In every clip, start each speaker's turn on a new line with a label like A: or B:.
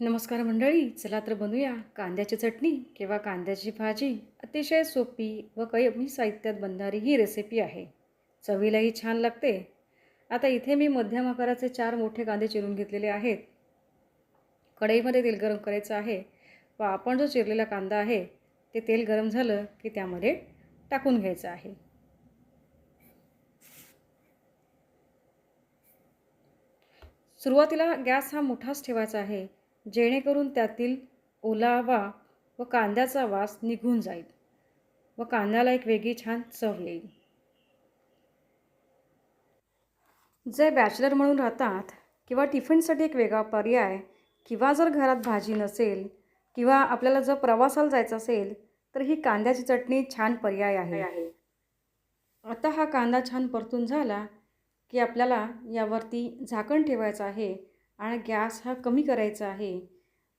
A: नमस्कार मंडळी चला तर बनवूया कांद्याची चटणी किंवा कांद्याची भाजी. अतिशय सोपी व कमी साहित्यात बनणारी ही रेसिपी आहे. चवीलाही छान लागते. आता इथे मी मध्यम आकाराचे चार मोठे कांदे चिरून घेतलेले आहेत. कढईमध्ये तेल गरम करायचं आहे व आपण जो चिरलेला कांदा आहे ते तेल गरम झालं की त्यामध्ये टाकून घ्यायचं आहे. सुरुवातीला गॅस हा मोठाच ठेवायचा आहे. जेणेकरून त्यातील ओलावा व कांद्याचा वास निघून जाईल व कांद्याला एक वेगळी छान चव येईल. जे बॅचलर म्हणून राहतात किंवा टिफिनसाठी एक वेगळा पर्याय किंवा जर घरात भाजी नसेल किंवा आपल्याला जर प्रवासाला जायचं असेल तर ही कांद्याची चटणी छान पर्याय आहे. आता हा कांदा छान परतून झाला की आपल्याला यावरती झाकण ठेवायचं आहे आणि गॅस हा कमी करायचा आहे.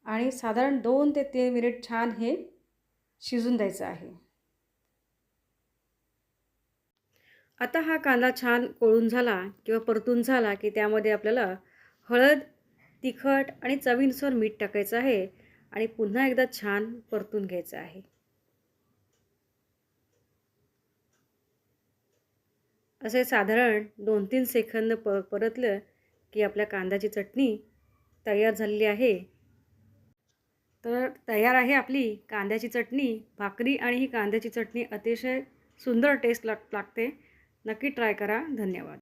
A: आणि साधारण दोन ते तीन मिनिट छान हे शिजून द्यायचं आहे. आता हा कांदा छान कोळून झाला किंवा परतून झाला की त्यामध्ये आपल्याला हळद तिखट आणि चवीनुसार मीठ टाकायचं आहे आणि पुन्हा एकदा छान परतून घ्यायचं आहे. असे साधारण दोन तीन सेकंद प परतलं की आपल्या कांद्याची चटणी तयार झालेली आहे. तर तयार आहे आपली कांद्याची चटणी. भाकरी आणि ही कांद्याची चटणी अतिशय सुंदर टेस्ट लाग लागते. नक्की ट्राय करा. धन्यवाद.